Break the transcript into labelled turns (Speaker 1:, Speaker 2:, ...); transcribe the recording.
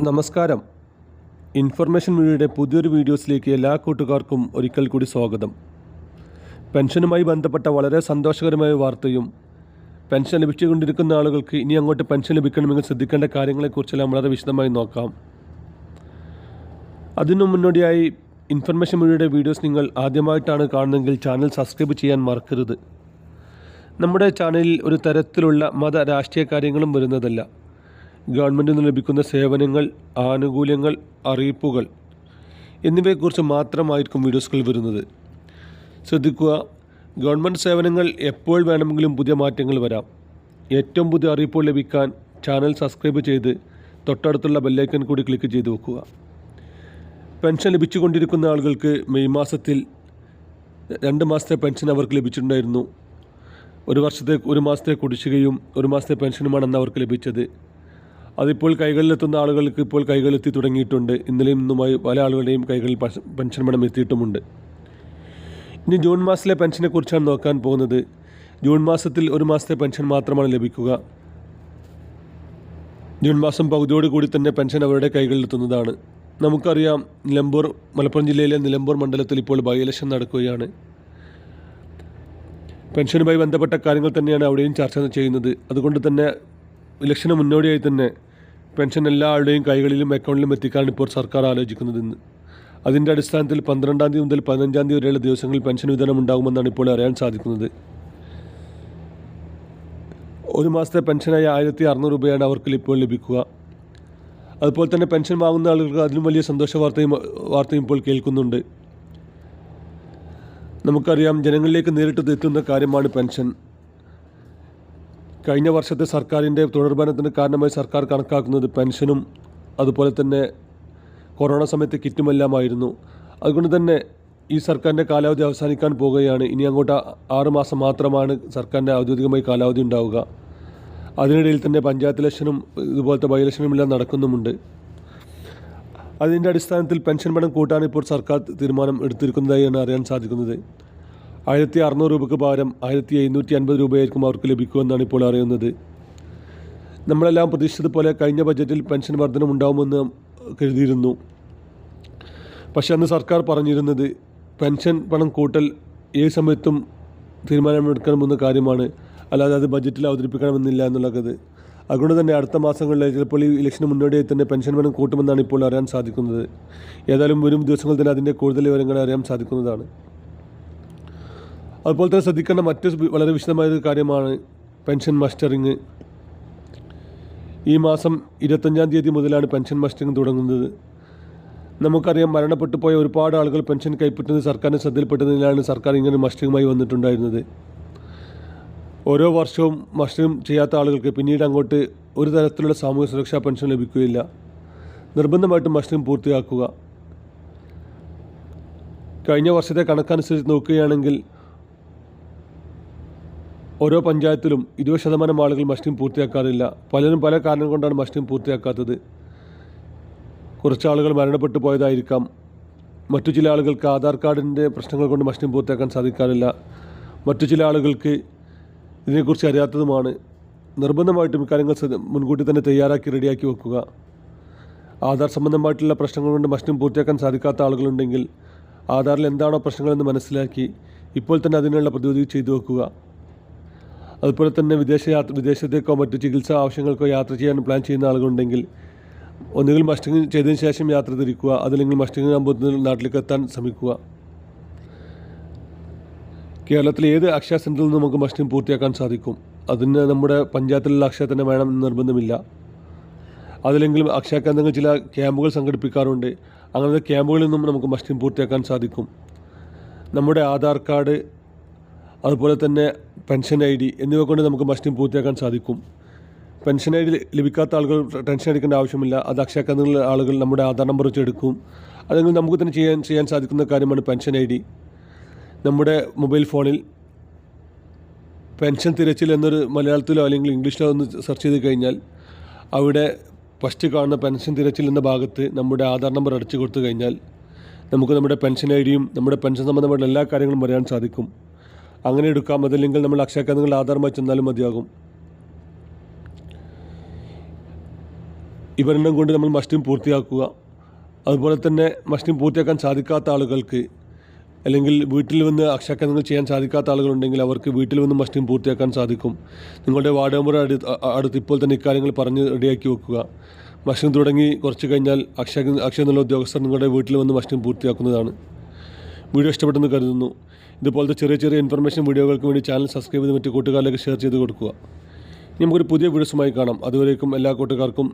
Speaker 1: നമസ്കാരം. ഇൻഫർമേഷൻ മീഡിയയുടെ പുതിയൊരു വീഡിയോസിലേക്ക് എല്ലാ കൂട്ടുകാർക്കും ഒരിക്കൽ കൂടി സ്വാഗതം. പെൻഷനുമായി ബന്ധപ്പെട്ട വളരെ സന്തോഷകരമായ വാർത്തയും പെൻഷൻ ലഭിച്ചുകൊണ്ടിരിക്കുന്ന ആളുകൾക്ക് ഇനി അങ്ങോട്ട് പെൻഷൻ ലഭിക്കണമെങ്കിൽ ശ്രദ്ധിക്കേണ്ട കാര്യങ്ങളെക്കുറിച്ചെല്ലാം വളരെ വിശദമായി നോക്കാം. അതിനു മുന്നോടിയായി ഇൻഫർമേഷൻ മീഡിയയുടെ വീഡിയോസ് നിങ്ങൾ ആദ്യമായിട്ടാണ് കാണുന്നതെങ്കിൽ ചാനൽ സബ്സ്ക്രൈബ് ചെയ്യാൻ മറക്കരുത്. നമ്മുടെ ചാനലിൽ ഒരു തരത്തിലുള്ള മത രാഷ്ട്രീയ കാര്യങ്ങളും വരുന്നതല്ല. ഗവൺമെന്റിൽ നിന്ന് ലഭിക്കുന്ന സേവനങ്ങൾ ആനുകൂല്യങ്ങൾ അറിയിപ്പുകൾ എന്നിവയെക്കുറിച്ച് മാത്രമായിരിക്കും വീഡിയോസുകൾ വരുന്നത്. ശ്രദ്ധിക്കുക ഗവൺമെന്റ് സേവനങ്ങൾ എപ്പോൾ വേണമെങ്കിലും പുതിയ മാറ്റങ്ങൾ വരാം. ഏറ്റവും പുതിയ അറിയിപ്പുകൾ ലഭിക്കാൻ ചാനൽ സബ്സ്ക്രൈബ് ചെയ്ത് തൊട്ടടുത്തുള്ള ബെല്ലൈക്കൺ കൂടി ക്ലിക്ക് ചെയ്ത് വെക്കുക. പെൻഷൻ ലഭിച്ചുകൊണ്ടിരിക്കുന്ന ആളുകൾക്ക് മെയ് മാസത്തിൽ രണ്ട് മാസത്തെ പെൻഷൻ അവർക്ക് ലഭിച്ചിട്ടുണ്ടായിരുന്നു. ഒരു വർഷത്തെ ഒരു മാസത്തെ കുടിശ്ശികയും ഒരു മാസത്തെ പെൻഷനുമാണ് അന്ന് അവർക്ക് ലഭിച്ചത്. അതിപ്പോൾ കൈകളിലെത്തുന്ന ആളുകൾക്ക് ഇപ്പോൾ കൈകളിലെത്തി തുടങ്ങിയിട്ടുണ്ട്. ഇന്നലെയും ഇന്നുമായി പല ആളുകളുടെയും കൈകളിൽ പെൻഷൻ പണം എത്തിയിട്ടുമുണ്ട്. ഇനി ജൂൺ മാസത്തിലെ പെൻഷനെ കുറിച്ചാണ് നോക്കാൻ പോകുന്നത്. ജൂൺ മാസത്തിൽ ഒരു മാസത്തെ പെൻഷൻ മാത്രമാണ് ലഭിക്കുക. ജൂൺ മാസം പകുതിയോട് കൂടി തന്നെ പെൻഷൻ അവരുടെ കൈകളിലെത്തുന്നതാണ്. നമുക്കറിയാം നിലമ്പൂർ മലപ്പുറം ജില്ലയിലെ നിലമ്പൂർ മണ്ഡലത്തിൽ ഇപ്പോൾ ബൈ ഇലക്ഷൻ നടക്കുകയാണ്. പെൻഷനുമായി ബന്ധപ്പെട്ട കാര്യങ്ങൾ തന്നെയാണ് അവിടെയും ചർച്ച ചെയ്യുന്നത്. അതുകൊണ്ട് തന്നെ ഇലക്ഷന് മുന്നോടിയായി തന്നെ പെൻഷൻ എല്ലാ ആളുടെയും കൈകളിലും അക്കൗണ്ടിലും എത്തിക്കാനാണ് ഇപ്പോൾ സർക്കാർ ആലോചിക്കുന്നതെന്ന്. അതിന്റെ അടിസ്ഥാനത്തിൽ പന്ത്രണ്ടാം തീയതി മുതൽ പതിനഞ്ചാം തീയതി വരെയുള്ള ദിവസങ്ങളിൽ പെൻഷൻ വിതരണം ഉണ്ടാകുമെന്നാണ് ഇപ്പോൾ അറിയാൻ സാധിക്കുന്നത്. ഒരു മാസത്തെ പെൻഷനായ ആയിരത്തി അറുന്നൂറ് രൂപയാണ് അവർക്ക് ഇപ്പോൾ ലഭിക്കുക. അതുപോലെ തന്നെ പെൻഷൻ വാങ്ങുന്ന ആളുകൾക്ക് അതിലും വലിയ സന്തോഷ വാർത്തയും വാർത്തയും ഇപ്പോൾ കേൾക്കുന്നുണ്ട്. നമുക്കറിയാം ജനങ്ങളിലേക്ക് നേരിട്ട് എത്തുന്ന കാര്യമാണ് പെൻഷൻ. കഴിഞ്ഞ വർഷത്തെ സർക്കാരിന്റെ തുടർഭരണത്തിന് കാരണമായി സർക്കാർ കണക്കാക്കുന്നത് പെൻഷനും അതുപോലെ തന്നെ കൊറോണ സമയത്ത് കിറ്റുമെല്ലാമായിരുന്നു. അതുകൊണ്ട് തന്നെ ഈ സർക്കാരിന്റെ കാലാവധി അവസാനിക്കാൻ പോകുകയാണ്. ഇനി അങ്ങോട്ട് ആറുമാസം മാസം മാത്രമാണ് സർക്കാരിന്റെ ഔദ്യോഗികമായി കാലാവധി ഉണ്ടാവുക. അതിനിടയിൽ തന്നെ പഞ്ചായത്ത് ഇലക്ഷനും ഇതുപോലത്തെ ബൈ ഇലക്ഷനും എല്ലാം നടക്കുന്നുമുണ്ട്. അതിന്റെ അടിസ്ഥാനത്തിൽ പെൻഷൻ പണം കൂട്ടാൻ ഇപ്പോൾ സർക്കാർ തീരുമാനം എടുത്തിരിക്കുന്നതായാണ് അറിയാൻ സാധിക്കുന്നത്. ആയിരത്തി അറുന്നൂറ് രൂപയ്ക്ക് പകരം ആയിരത്തി എഴുന്നൂറ്റി അൻപത് രൂപയായിരിക്കും അവർക്ക് ലഭിക്കുമെന്നാണ് ഇപ്പോൾ അറിയുന്നത്. നമ്മളെല്ലാം പ്രതീക്ഷിച്ചത് പോലെ കഴിഞ്ഞ ബജറ്റിൽ പെൻഷൻ വർധനം ഉണ്ടാകുമെന്ന് കരുതിയിരുന്നു. പക്ഷേ അന്ന് സർക്കാർ പറഞ്ഞിരുന്നത് പെൻഷൻ പണം കൂട്ടൽ ഏത് സമയത്തും തീരുമാനമെടുക്കണമെന്ന കാര്യമാണ്. അല്ലാതെ അത് ബജറ്റിൽ അവതരിപ്പിക്കണമെന്നില്ല എന്നുള്ളത്. അതുകൊണ്ട് തന്നെ അടുത്ത മാസങ്ങളിൽ ചിലപ്പോൾ ഈ ഇലക്ഷന് മുന്നോടിയായി തന്നെ പെൻഷൻ പണം കൂട്ടുമെന്നാണ് ഇപ്പോൾ അറിയാൻ സാധിക്കുന്നത്. ഏതായാലും വരും ദിവസങ്ങളിൽ തന്നെ അതിന്റെ കൂടുതൽ വിവരങ്ങൾ അറിയാൻ സാധിക്കുന്നതാണ്. അതുപോലെ തന്നെ ശ്രദ്ധിക്കേണ്ട മറ്റ് വളരെ വിശദമായ ഒരു കാര്യമാണ് പെൻഷൻ മസ്റ്ററിങ്. ഈ മാസം ഇരുപത്തഞ്ചാം തീയതി മുതലാണ് പെൻഷൻ മസ്റ്ററിങ് തുടങ്ങുന്നത്. നമുക്കറിയാം മരണപ്പെട്ടു പോയ ഒരുപാട് ആളുകൾ പെൻഷൻ കൈപ്പറ്റുന്നത് സർക്കാരിന്റെ ശ്രദ്ധയിൽപ്പെട്ടതിനാലാണ് സർക്കാർ ഇങ്ങനെ മസ്റ്ററിങ്ങുമായി വന്നിട്ടുണ്ടായിരുന്നത്. ഓരോ വർഷവും മസ്റ്ററിങ് ചെയ്യാത്ത ആളുകൾക്ക് പിന്നീട് അങ്ങോട്ട് ഒരു തരത്തിലുള്ള സാമൂഹ്യ സുരക്ഷാ പെൻഷൻ ലഭിക്കുകയില്ല. നിർബന്ധമായിട്ടും മസ്റ്ററിങ് പൂർത്തിയാക്കുക. കഴിഞ്ഞ വർഷത്തെ കണക്കനുസരിച്ച് നോക്കുകയാണെങ്കിൽ ഓരോ പഞ്ചായത്തിലും ഇരുപത് ശതമാനം ആളുകൾ മസ്റ്റിംഗ് പൂർത്തിയാക്കാറില്ല. പലരും പല കാരണം കൊണ്ടാണ് മസ്റ്റിംഗ് പൂർത്തിയാക്കാത്തത്. കുറച്ച് ആളുകൾ മരണപ്പെട്ടു പോയതായിരിക്കാം. മറ്റു ചില ആളുകൾക്ക് ആധാർ കാർഡിന്റെ പ്രശ്നങ്ങൾ കൊണ്ട് മസ്റ്റിംഗ് പൂർത്തിയാക്കാൻ സാധിക്കാറില്ല. മറ്റു ചില ആളുകൾക്ക് ഇതിനെക്കുറിച്ച് അറിയാത്തതുമാണ്. നിർബന്ധമായിട്ടും ഇക്കാര്യങ്ങൾ മുൻകൂട്ടി തന്നെ തയ്യാറാക്കി റെഡിയാക്കി വെക്കുക. ആധാർ സംബന്ധമായിട്ടുള്ള പ്രശ്നങ്ങൾ കൊണ്ട് മസ്റ്റിംഗ് പൂർത്തിയാക്കാൻ സാധിക്കാത്ത ആളുകളുണ്ടെങ്കിൽ ആധാറിൽ എന്താണോ പ്രശ്നങ്ങളെന്ന് മനസ്സിലാക്കി ഇപ്പോൾ തന്നെ അതിനുള്ള പ്രതിവിധി ചെയ്തു വെക്കുക. അതുപോലെ തന്നെ വിദേശ യാത്ര വിദേശത്തേക്കോ മറ്റു ചികിത്സാ ആവശ്യങ്ങൾക്കോ യാത്ര ചെയ്യാൻ പ്ലാൻ ചെയ്യുന്ന ആളുകളുണ്ടെങ്കിൽ ഒന്നുകിൽ മസ്റ്റിംഗ് ചെയ്തതിന് ശേഷം യാത്ര തിരിക്കുക അതല്ലെങ്കിൽ മസ്റ്റിംഗ് ആകുമ്പോൾ നാട്ടിലേക്ക് എത്താൻ ശ്രമിക്കുക. കേരളത്തിലെ ഏത് അക്ഷയ സെന്ററിൽ നിന്നും നമുക്ക് മസ്റ്റിംഗ് പൂർത്തിയാക്കാൻ സാധിക്കും? അതിന് നമ്മുടെ പഞ്ചായത്തിലുള്ള അക്ഷയ തന്നെ വേണം എന്ന് നിർബന്ധമില്ല. അതിലെങ്കിലും അക്ഷയ കേന്ദ്രങ്ങൾ ചില ക്യാമ്പുകൾ സംഘടിപ്പിക്കാറുണ്ട്. അങ്ങനത്തെ ക്യാമ്പുകളിൽ നിന്നും നമുക്ക് മസ്റ്റിംഗ് പൂർത്തിയാക്കാൻ സാധിക്കും. നമ്മുടെ ആധാർ കാർഡ് അതുപോലെ തന്നെ പെൻഷൻ ഐ ഡി എന്നിവ കൊണ്ട് നമുക്ക് മസ്റ്റിംഗ് പൂർത്തിയാക്കാൻ സാധിക്കും. പെൻഷൻ ഐ ഡി ലഭിക്കാത്ത ആളുകൾ ടെൻഷൻ അടിക്കേണ്ട ആവശ്യമില്ല. അത് അക്ഷയ കേന്ദ്രങ്ങളിലെ ആളുകൾ നമ്മുടെ ആധാർ നമ്പർ വെച്ച് എടുക്കും. അല്ലെങ്കിൽ നമുക്ക് തന്നെ ചെയ്യാൻ ചെയ്യാൻ സാധിക്കുന്ന കാര്യമാണ് പെൻഷൻ ഐ ഡി. നമ്മുടെ മൊബൈൽ ഫോണിൽ പെൻഷൻ തിരച്ചിൽ എന്നൊരു മലയാളത്തിലോ അല്ലെങ്കിൽ ഇംഗ്ലീഷിലോ ഒന്ന് സെർച്ച് ചെയ്ത് കഴിഞ്ഞാൽ അവിടെ ഫസ്റ്റ് കാണുന്ന പെൻഷൻ തിരച്ചിൽ എന്ന ഭാഗത്ത് നമ്മുടെ ആധാർ നമ്പർ അടിച്ചു കൊടുത്തു കഴിഞ്ഞാൽ നമുക്ക് നമ്മുടെ പെൻഷൻ ഐ ഡിയും നമ്മുടെ പെൻഷൻ സംബന്ധമായിട്ടുള്ള എല്ലാ കാര്യങ്ങളും അറിയാൻ സാധിക്കും. അങ്ങനെ എടുക്കാം. അതല്ലെങ്കിൽ നമ്മൾ അക്ഷയ കേന്ദ്രങ്ങൾ ആധാരമായി ചെന്നാലും മതിയാകും. ഇവരെണ്ണം കൊണ്ട് നമ്മൾ മഷ്ടിം പൂർത്തിയാക്കുക. അതുപോലെ തന്നെ മഷ്ടിം പൂർത്തിയാക്കാൻ സാധിക്കാത്ത ആളുകൾക്ക് അല്ലെങ്കിൽ വീട്ടിൽ വന്ന് അക്ഷയക്കേന്ദ്രങ്ങൾ ചെയ്യാൻ സാധിക്കാത്ത ആളുകളുണ്ടെങ്കിൽ അവർക്ക് വീട്ടിൽ വന്ന് മഷ്ടിം പൂർത്തിയാക്കാൻ സാധിക്കും. നിങ്ങളുടെ വാർഡ് മെമ്പർ അടുത്ത് അടുത്ത് ഇപ്പോൾ തന്നെ ഇക്കാര്യങ്ങൾ പറഞ്ഞ് റെഡിയാക്കി വെക്കുക. മഷ്ടിം തുടങ്ങി കുറച്ച് കഴിഞ്ഞാൽ അക്ഷയ അക്ഷയ എന്നുള്ള ഉദ്യോഗസ്ഥർ നിങ്ങളുടെ വീട്ടിൽ വന്ന് മഷ്ടിം പൂർത്തിയാക്കുന്നതാണ്. വീഡിയോ ഇഷ്ടപ്പെട്ടെന്ന് കരുതുന്നു. ഇതുപോലത്തെ ചെറിയ ചെറിയ ഇൻഫർമേഷൻ വീഡിയോകൾക്ക് വേണ്ടി ചാനൽ സബ്സ്ക്രൈബ് ചെയ്ത് മറ്റ് കൂട്ടുകാരിലേക്ക് ഷെയർ ചെയ്ത് കൊടുക്കുക. നമുക്കൊരു പുതിയ വീഡിയോസുമായി കാണാം. അതുവരേക്കും എല്ലാ കൂട്ടുകാർക്കും.